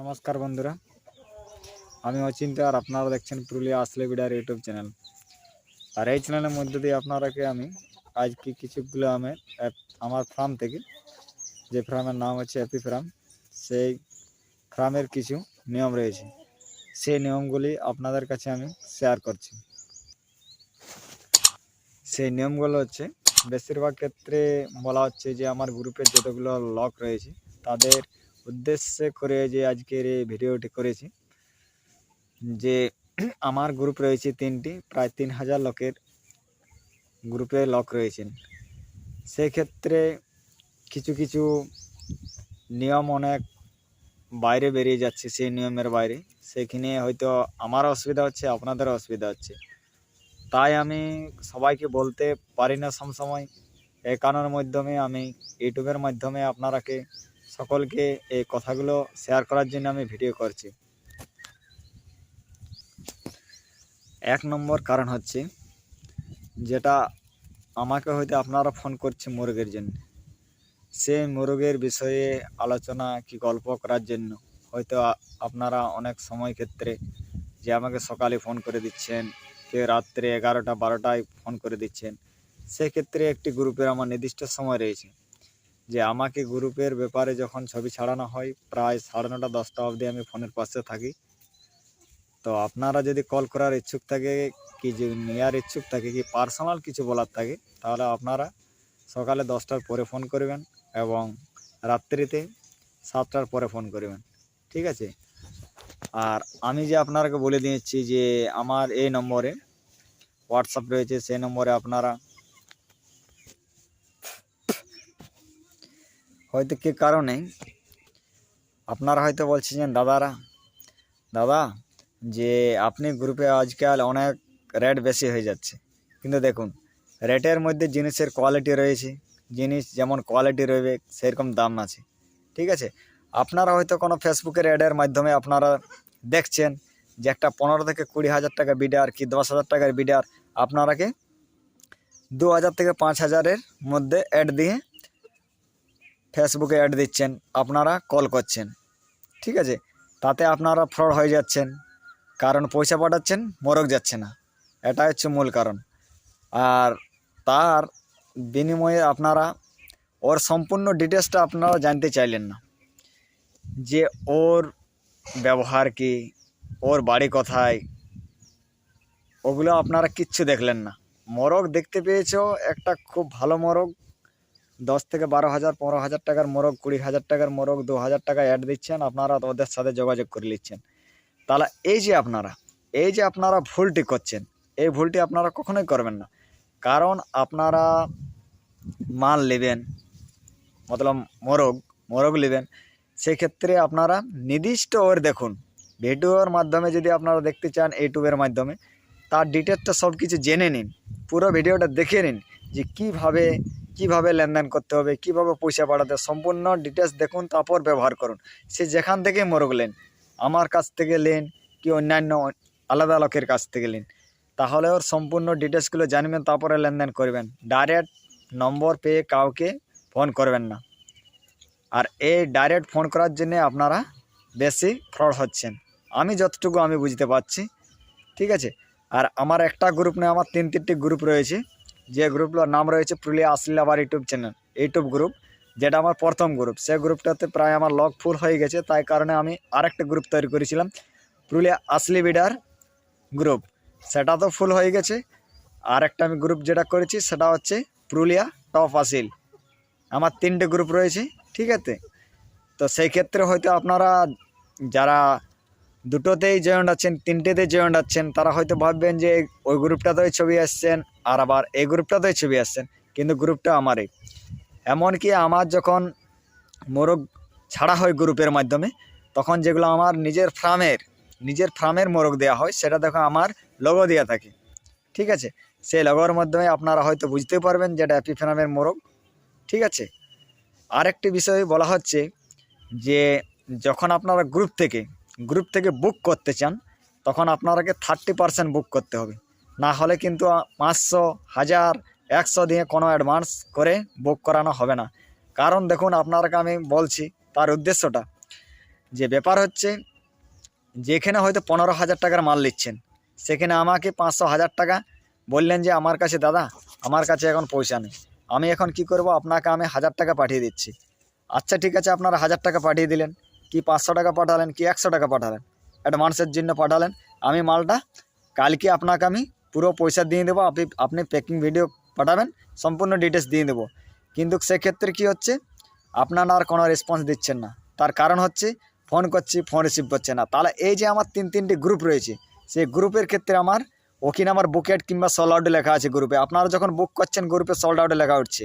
নমস্কার বন্ধুরা। আমি অচিন্ত আর আপনারা দেখছেন পুরুলিয়া আসলে বিডার ইউটিউব চ্যানেল। আর এই চ্যানেলের মধ্যে দিয়ে আপনারাকে আমি আজকে কিছুগুলো আমি আমার ফার্ম থেকে, যে ফার্মের নাম হচ্ছে অ্যাপি ফার্ম সেই ফার্মের কিছু নিয়ম রয়েছে। সেই নিয়মগুলি আপনাদের কাছে আমি শেয়ার করছি। সেই নিয়মগুলো হচ্ছে, বেশিরভাগ ক্ষেত্রে বলা হচ্ছে যে আমার গ্রুপের যতগুলো লক রয়েছে, তাদের উদ্দেশ্যে করে যে আজকের এই ভিডিওটি করেছি, যে আমার গ্রুপ রয়েছে তিনটি, প্রায় তিন হাজার লোকের গ্রুপে লক রয়েছেন। সেক্ষেত্রে কিছু কিছু নিয়ম অনেক বাইরে বেরিয়ে যাচ্ছে, সেই নিয়মের বাইরে। সেখানে হয়তো আমার অসুবিধা হচ্ছে আপনাদেরও অসুবিধা হচ্ছে। তাই আমি সবাইকে বলতে পারি না সবসময়। এই কারণের মাধ্যমে আমি ইউটিউবের মাধ্যমে আপনারাকে সকলকে এই কথাগুলো শেয়ার করার জন্য আমি ভিডিও করছি। এক নম্বর কারণ হচ্ছে, যেটা আমাকে হয়তো আপনারা ফোন করছে মোরগের জন্য। সেই মোরগের বিষয়ে আলোচনা কি গল্প করার জন্য? হয়তো আপনারা অনেক সময় ক্ষেত্রে যে আমাকে সকালে ফোন করে দিচ্ছেন কেউ রাত্রে এগারোটা, বারোটায় ফোন করে দিচ্ছেন, সেক্ষেত্রে একটি গ্রুপের আমার নির্দিষ্ট সময় রয়েছে। যে আমাকে গ্রুপের ব্যাপারে যখন ছবি ছাড়ানো হয়, প্রায় সাড়ে নটা দশটা অবধি আমি ফোনের পাশে থাকি। তো আপনারা যদি কল করার ইচ্ছুক থাকে, কি যে নেওয়ার ইচ্ছুক থাকে, কি পার্সোনাল কিছু বলার থাকে, তাহলে আপনারা সকালে দশটার পরে ফোন করবেন এবং রাত্রিতে সাতটার পরে ফোন করবেন। ঠিক আছে? আর আমি যে আপনারাকে বলে দিয়েছি যে আমার এই নম্বরে হোয়াটসঅ্যাপ রয়েছে, সেই নম্বরে আপনারা হয়তো কি কারণে? আপনারা হয়তো বলছেন দাদারা, দাদা, যে আপনি গ্রুপে আজকাল অনেক রেট বেশি হয়ে যাচ্ছে। কিন্তু দেখুন, রেটের মধ্যে জিনিসের কোয়ালিটি রয়েছে। জিনিস যেমন কোয়ালিটি রয়েবে সেরকম দাম আছে। ঠিক আছে? আপনারা হয়তো কোনো ফেসবুকের অ্যাডের মাধ্যমে আপনারা দেখছেন যে, একটা পনেরো থেকে কুড়ি হাজার টাকা বিডার কি, দশ হাজার টাকার বিডার আপনারাকে দু হাজার থেকে পাঁচ হাজারের মধ্যে অ্যাড দিয়ে ফেসবুকে অ্যাড দিচ্ছেন, আপনারা কল করছেন। ঠিক আছে? তাতে আপনারা ফ্রড হয়ে যাচ্ছেন, কারণ পয়সা পাঠাচ্ছেন মোরগ যাচ্ছে না। এটা হচ্ছে মূল কারণ। আর তার বিনিময়ে আপনারা, ওর সম্পূর্ণ ডিটেলসটা আপনারা জানতে চাইলেন না। যে ওর ব্যবহার কি, ওর বাড়ি কোথায়, ওগুলো আপনারা কিচ্ছু দেখলেন না। মোরগ দেখতে পেয়েছ, একটা খুব ভালো মোরগ দশ থেকে বারো হাজার, পনেরো হাজার টাকার মোরগ, কুড়ি হাজার টাকার মোরগ, দু হাজার টাকা অ্যাড দিচ্ছেন, আপনারা ওদের সাথে যোগাযোগ করে নিচ্ছেন। তাহলে এই যে আপনারা, এই যে আপনারা ভুলটি করছেন, এই ভুলটি আপনারা কখনোই করবেন না। কারণ আপনারা মাল নেবেন, মতলব মোরগ মোরগ নেবেন, সেক্ষেত্রে আপনারা নির্দিষ্ট ওর দেখুন ভিডিওর মাধ্যমে যদি আপনারা দেখতে চান ইউটিউবের মাধ্যমে, তার ডিটেলসটা সব কিছু জেনে নিন, পুরো ভিডিওটা দেখে নিন, যে কীভাবে কীভাবে লেনদেন করতে হবে, কীভাবে পয়সা পাঠাতে সম্পূর্ণ ডিটেলস দেখুন, তারপর ব্যবহার করুন। সে যেখান থেকে মোরগ লেন, আমার কাছ থেকে লেন কি অন্যান্য আলাদা লোকের কাছ থেকে নিন তাহলে ওর সম্পূর্ণ ডিটেলসগুলো জানবেন, তারপরে লেনদেন করবেন। ডাইরেক্ট নম্বর পেয়ে কাউকে ফোন করবেন না। আর এই ডাইরেক্ট ফোন করার জন্যে আপনারা বেশি ফ্রড হচ্ছেন। আমি যতটুকু আমি বুঝতে পারছি, ঠিক আছে? আর আমার একটা গ্রুপ নয় আমার তিন তিনটি গ্রুপ রয়েছে। যে গ্রুপগুলোর নাম রয়েছে পুরুলিয়া আসলিলাবার ইউটিউব চ্যানেল ইউটিউব গ্রুপ যেটা আমার প্রথম গ্রুপ সে গ্রুপটাতে প্রায় আমার লক ফুল হয়ে গেছে, তাই কারণে আমি আরেকটা গ্রুপ তৈরি করেছিলাম, পুরুলিয়া আসলি বিডার গ্রুপ সেটা তো ফুল হয়ে গেছে। আর একটা আমি গ্রুপ যেটা করেছি, সেটা হচ্ছে পুরুলিয়া টপ আসিল। আমার তিনটে গ্রুপ রয়েছে, ঠিক আছে? তো সেই ক্ষেত্রে হয়তো আপনারা যারা দুটোতেই জয়েন্ট আছেন তিনটেতেই জয়েন্ট আছেন তারা হয়তো ভাববেন যে ওই গ্রুপটাতেই ছবি আসছেন, আর আবার এই গ্রুপটাতেই ছবি আসছেন, কিন্তু গ্রুপটা আমারই। এমনকি আমার যখন মোরগ ছাড়া হয় গ্রুপের মাধ্যমে, তখন যেগুলো আমার নিজের ফার্মের নিজের ফার্মের মোরগ দেওয়া হয়, সেটা দেখো আমার লগো দেওয়া থাকে। ঠিক আছে? সেই লগোর মাধ্যমে আপনারা হয়তো বুঝতে পারবেন যেটা হ্যাপি ফার্মের মোরগ। ঠিক আছে? আরেকটি বিষয় বলা হচ্ছে যে, যখন আপনারা গ্রুপ থেকে গ্রুপ থেকে বুক করতে চান, তখন আপনারাকে থার্টি পারসেন্ট বুক করতে হবে। না হলে কিন্তু পাঁচশো, হাজার, একশো দিয়ে কোনো অ্যাডভান্স করে বুক করানো হবে না। কারণ দেখুন, আপনারাকে আমি বলছি, তার উদ্দেশ্যটা। যে ব্যাপার হচ্ছে, যেখানে হয়তো পনেরো হাজার টাকার মাল নিচ্ছেন, সেখানে আমাকে পাঁচশো, হাজার টাকা বললেন যে, আমার কাছে দাদা, আমার কাছে এখন পয়সা নেই। আমি এখন কি করব? আপনাকে আমি হাজার টাকা পাঠিয়ে দিচ্ছি। আচ্ছা ঠিক আছে, আপনারা হাজার টাকা পাঠিয়ে দিলেন। কি পাঁচশো টাকা পাঠালেন, কি একশো টাকা পাঠালেন? অ্যাডভান্সের জন্য পাঠালেন। আমি মালটা কালকে আপনাকে আমি পুরো পয়সা দিয়ে দেবো, আপনি আপনি প্যাকিং ভিডিও পাঠাবেন, সম্পূর্ণ ডিটেলস দিয়ে দেবো। কিন্তু সেক্ষেত্রে কি হচ্ছে, আপনারা আর কোনো রেসপন্স দিচ্ছেন না। তার কারণ হচ্ছে ফোন করছি ফোন রিসিভ করছে না। তাহলে এই যে আমার তিন, তিনটি গ্রুপ রয়েছে, সেই গ্রুপের ক্ষেত্রে আমার, ওখানে আমার বুকেট কিংবা সোল আউটে লেখা আছে গ্রুপে আপনারা যখন বুক করছেন গ্রুপে সোল্ড আউটে লেখা উঠছে।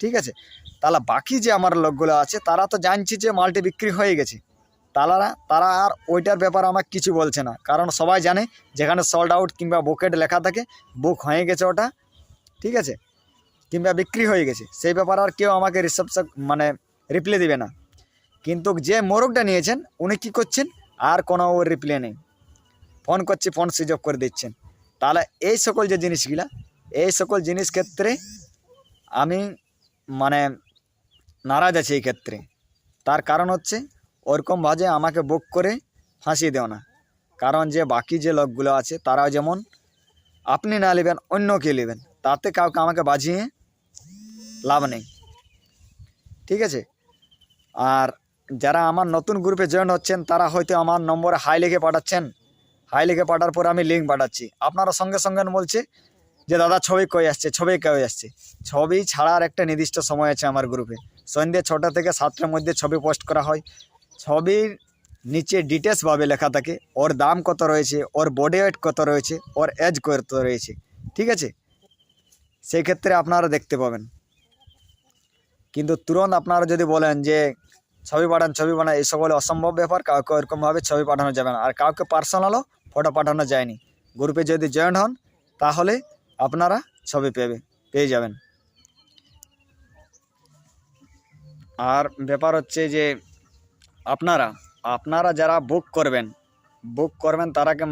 ঠিক আছে? তাহলে বাকি যে আমার লোকগুলো আছে, তারা তো জানছি যে মালটি বিক্রি হয়ে গেছে। তারা তারা আর ওইটার ব্যাপারে আমার কিছু বলছে না। কারণ সবাই জানে, যেখানে সোল্ড আউট কিংবা বুকেট লেখা থাকে বুক হয়ে গেছে ওটা, ঠিক আছে? কিংবা বিক্রি হয়ে গেছে। সেই ব্যাপারে আর কেউ আমাকে রিসেপশন মানে রিপ্লে দিবে না। কিন্তু যে মোরগটা নিয়েছেন, উনি কী করছেন? আর কোনো ওর রিপ্লে নেই। ফোন করছি, ফোন অফ করে দিচ্ছেন। তাহলে এই সকল যে জিনিসগুলা, এই সকল জিনিস ক্ষেত্রে আমি মানে নারাজ আছে এই ক্ষেত্রে। তার কারণ হচ্ছে, ওরকম বাজে আমাকে বুক করে ফাঁসিয়ে দেও না। কারণ যে বাকি যে লোকগুলো আছে, তারাও যেমন, আপনি না নেবেন, অন্য কে নেবেন। তাতে কাউকে আমাকে বাজিয়ে লাভ নেই। ঠিক আছে? আর যারা আমার নতুন গ্রুপে জয়েন হচ্ছেন, তারা হয়তো আমার নম্বরে হাই লিখে পাঠাচ্ছেন। হাই লিখে পাঠার পর আমি লিঙ্ক পাঠাচ্ছি। আপনারা সঙ্গে সঙ্গে বলছে যে দাদা ছবি কই আসছে, ছবি কই আসছে? ছবি ছাড়ার একটা নির্দিষ্ট সময় আছে আমার গ্রুপে। সন্ধ্যে ছটা থেকে সাতটার মধ্যে ছবি পোস্ট করা হয়। ছবির নিচে ডিটেলসভাবে লেখা থাকে। ওর দাম কত রয়েছে, ওর বডি ওয়েট কত রয়েছে, ওর এজ কত রয়েছে। ঠিক আছে? সেই ক্ষেত্রে আপনারা দেখতে পাবেন। কিন্তু তুরন্ত আপনারা যদি বলেন যে ছবি পাঠান ছবি পাঠান এই সকল অসম্ভব ব্যাপার। কাউকে ওরকমভাবে ছবি পাঠানো যাবে না। আর কাউকে পার্সোনালও ফটো পাঠানো যায়নি। গ্রুপে যদি জয়েন হন, তাহলে আপনারা ছবি পেবে পেয়ে যাবেন। আর ব্যাপার হচ্ছে যে, আপনারা আপনারা যারা বুক করবেন বুক করবেন তারাকে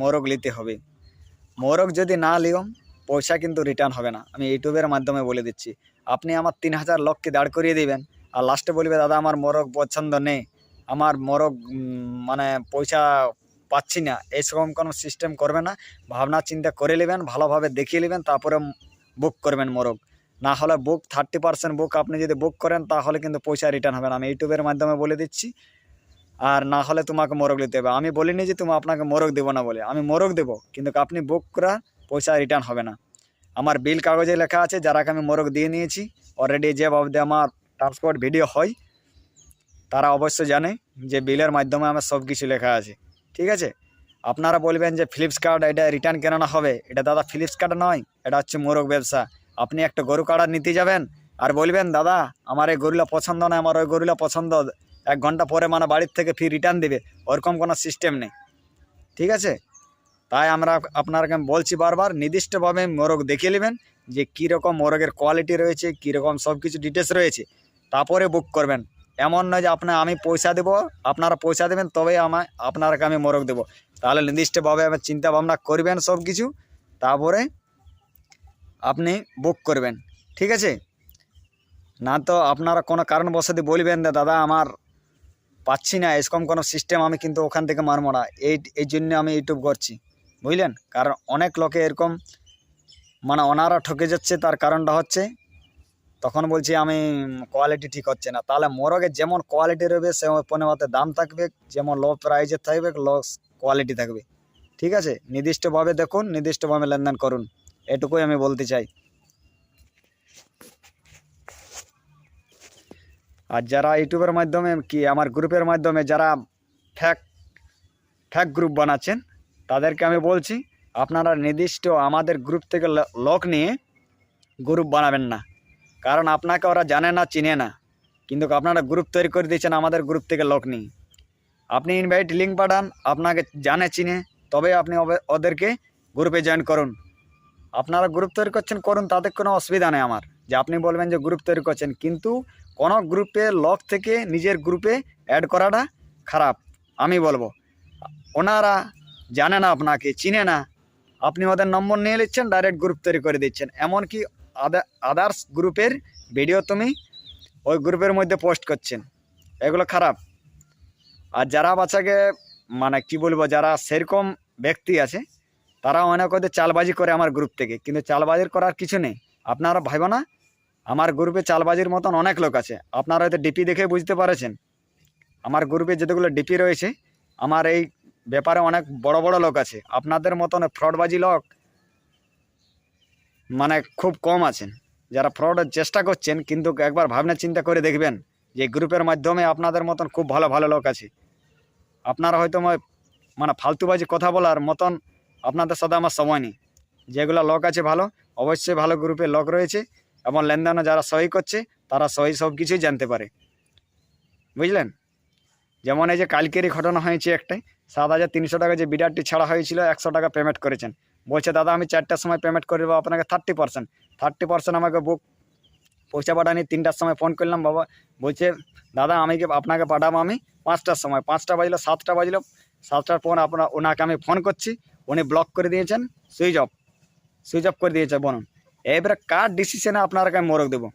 মোরগ নিতে হবে। মোরগ যদি না লিও, পয়সা কিন্তু রিটার্ন হবে না। আমি ইউটিউবের মাধ্যমে বলে দিচ্ছি। আপনি আমার তিন হাজার লোককে দাঁড় করিয়ে দিবেন। আর লাস্টে বলবে, দাদা, আমার মোরগ পছন্দ নেই। আমার মোরগ মানে পয়সা পাচ্ছি না। এইরকম কোনো সিস্টেম করবে না। ভাবনা চিন্তা করে নেবেন, ভালোভাবে দেখিয়ে নেবেন, তারপরে বুক করবেন মোরগ। না হলে বুক থার্টি পার্সেন্ট বুক আপনি যদি বুক করেন, তাহলে কিন্তু পয়সা রিটার্ন হবে না। আমি ইউটিউবের মাধ্যমে বলে দিচ্ছি। আর না হলে তোমাকে মোরগ নিতে হবে। আমি বলিনি যে তুমি আপনাকে মোরগ দেবো না বলে। আমি মোরগ দেবো, কিন্তু আপনি বুক করা পয়সা রিটার্ন হবে না। আমার বিল কাগজে লেখা আছে, যারাকে আমি মোরগ দিয়ে নিয়েছি অলরেডি যে বাবদে আমার ট্রান্সপোর্ট ভিডিও হয়, তারা অবশ্যই জানে যে বিলের মাধ্যমে আমার সব কিছু লেখা আছে। ঠিক আছে? আপনারা বলবেন যে ফ্লিপকার্ট এটা রিটার্ন কেন না হবে? এটা দাদা ফ্লিপকার্ট নয়, এটা হচ্ছে মোরগ ব্যবসা। আপনি একটা গরু কাড়া নিতে যাবেন আর বলবেন, দাদা, আমার এই গরুলা পছন্দ নয়, আমার ওই গরুলা পছন্দ। এক ঘণ্টা পরে মানে বাড়ির থেকে ফি রিটার্ন দেবে। ওরকম কোনো সিস্টেম নেই। ঠিক আছে? তাই আমরা আপনাকে আমি বলছি বারবার, নির্দিষ্টভাবে মোরগ দেখে নেবেন যে কীরকম মোরগের কোয়ালিটি রয়েছে, কীরকম সব কিছু ডিটেলস রয়েছে। তারপরে বুক করবেন। এমন নয় যে আপনার আমি পয়সা দেবো, আপনারা পয়সা দেবেন তবে আমায়, আপনারাকে আমি মোরগ দেবো। তাহলে নির্দিষ্টভাবে আমার চিন্তা ভাবনা করবেন সব কিছু তারপরে আপনি বুক করবেন। ঠিক আছে? না তো আপনারা কোনো কারণবশত বলবেন দাদা, আমার পাচ্ছি না, এরকম কোনো সিস্টেম আমি কিন্তু ওখান থেকে মারবো না। এই এই জন্য আমি ইউটিউব করছি। বুঝলেন? কারণ অনেক লোকে এরকম মানে ওনারা ঠকে যাচ্ছে, তার কারণটা হচ্ছে তখন বলছি, আমি কোয়ালিটি ঠিক হচ্ছে না। তাহলে মোরগের যেমন কোয়ালিটি রয়েবে সে পনেমাতে দাম থাকবে, যেমন লো প্রাইজের থাকবে লো কোয়ালিটি থাকবে। ঠিক আছে? নির্দিষ্টভাবে দেখুন, নির্দিষ্টভাবে লেনদেন করুন। এটুকুই আমি বলতে চাই। আর যারা ইউটিউবের মাধ্যমে কি আমার গ্রুপের মাধ্যমে যারা ফ্যাক ফ্যাক গ্রুপ বানাচ্ছেন, তাদেরকে আমি বলছি, আপনারা নির্দিষ্ট আমাদের গ্রুপ থেকে লোক নিয়ে গ্রুপ বানাবেন না। কারণ আপনাকে ওরা জানে না, চিনে না। কিন্তু আপনারা গ্রুপ তৈরি করে দিয়েছেন, আমাদের গ্রুপ থেকে লোক নিয়ে আপনি ইনভাইট লিঙ্ক পাঠান, আপনাকে জানে, চিনে, তবে আপনি ওদেরকে গ্রুপে জয়েন করুন। আপনারা গ্রুপ তৈরি করছেন, করুন, তাতে কোনো অসুবিধা নেই আমার। যে আপনি বলবেন যে গ্রুপ তৈরি করছেন, কিন্তু কোনো গ্রুপে লক থেকে নিজের গ্রুপে অ্যাড করাটা খারাপ, আমি বলব। ওনারা জানে না আপনাকে, চিনে না। আপনি ওদের নম্বর নিয়ে নিচ্ছেন ডাইরেক্ট গ্রুপ তৈরি করে দিচ্ছেন। এমনকি আদার্স গ্রুপের ভিডিও তুমি ওই গ্রুপের মধ্যে পোস্ট করছেন। এগুলো খারাপ। আর যারা বাচ্চাকে মানে কি বলব, যারা সেরকম ব্যক্তি আছে, তারা অনেক হয়তো চালবাজি করে আমার গ্রুপ থেকে। কিন্তু চালবাজির করার কিছু নেই। আপনারা ভাইব না, আমার গ্রুপে চালবাজির মতন অনেক লোক আছে। আপনারা হয়তো ডিপি দেখে বুঝতে পারছেন। আমার গ্রুপে যতগুলো ডিপি রয়েছে, আমার এই ব্যাপারে অনেক বড় বড় লোক আছে। আপনাদের মতন ফ্রডবাজি লোক মানে খুব কম আছেন। যারা ফ্রডের চেষ্টা করছেন, কিন্তু একবার ভাবনা চিন্তা করে দেখবেন যে গ্রুপের মাধ্যমে আপনাদের মতন খুব ভালো ভালো লোক আছে। আপনারা হয়তো মানে ফালতুবাজি কথা বলার মতন আপনাদের সাথে আমার সময় নেই। যেগুলো লোক আছে ভালো, অবশ্যই ভালো গ্রুপে লোক রয়েছে এবং লেনদেনও যারা সহি করছে, তারা সহি সব কিছুই জানতে পারে। বুঝলেন? যেমন এই যে কালকেরই ঘটনা হয়েছে একটাই, সাত হাজার তিনশো টাকা যে বিডারটি ছাড়া হয়েছিল, একশো টাকা পেমেন্ট করেছেন। বলছে, দাদা, আমি চারটার সময় পেমেন্ট করে দেবো আপনাকে থার্টি পার্সেন্ট থার্টি পার্সেন্ট আমাকে বুক পয়সা পাঠানি তিনটার সময় ফোন করলাম, বাবা, বলছে, দাদা, আমি আপনাকে পাঠাবো আমি? পাঁচটার সময়, পাঁচটা বাজলো, সাতটা বাজলো। সাতটার পর আপনার, ওনাকে আমি ফোন করছি, উনি ব্লক করে দিয়েছেন সুইচ অফ সুইচ অফ করে দিয়েছে, বলুন। এবারে কার ডিসিশনে আপনারাকে আমি মোরক দেবো?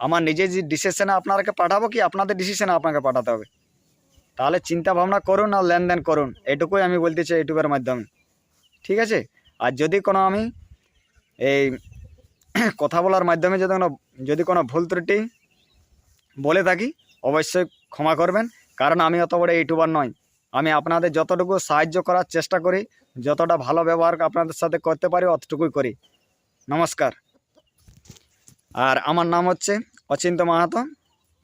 আমার নিজের যে ডিসিশনে আপনারাকে পাঠাবো কি, আপনাদের ডিসিশনে আপনাকে পাঠাতে হবে? তাহলে চিন্তা ভাবনা করুন আর লেনদেন করুন। এটুকুই আমি বলতে চাই ইউটিউবের মাধ্যমে। ঠিক আছে? আর যদি কোনো আমি এই কথা বলার মাধ্যমে যদি কোনো যদি কোনো ভুল ত্রুটি বলে থাকি, অবশ্যই ক্ষমা করবেন। কারণ আমি অত বড় ইউটিউবার নয় আমি আপনাদের যতটুকু সাহায্য করার চেষ্টা করি, যতটা ভালো ব্যবহার আপনাদের সাথে করতে পারি, অতটুকুই করি। নমস্কার। আর আমার নাম হচ্ছে অচিন্ত মাহাতো,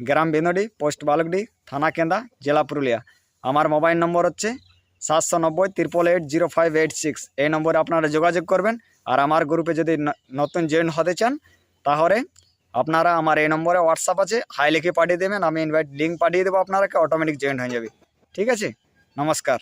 গ্রাম বেনডি, পোস্ট বালকডি, থানা কেন্দা, জেলা পুরুলিয়া। আমার মোবাইল নম্বর হচ্ছে সাতশো নব্বই triple eight zero five eight six এই নম্বরে আপনারা যোগাযোগ করবেন। আর আমার গ্রুপে যদি নতুন জয়েন হতে চান, তাহলে আপনারা আমার এই নম্বরে হোয়াটসঅ্যাপ আছে হাই লিখে পাঠিয়ে দেবেন। আমি ইনভাইট লিঙ্ক পাঠিয়ে দেবো আপনারাকে অটোমেটিক জয়েন হয়ে যাবে। ঠিক আছে? নমস্কার।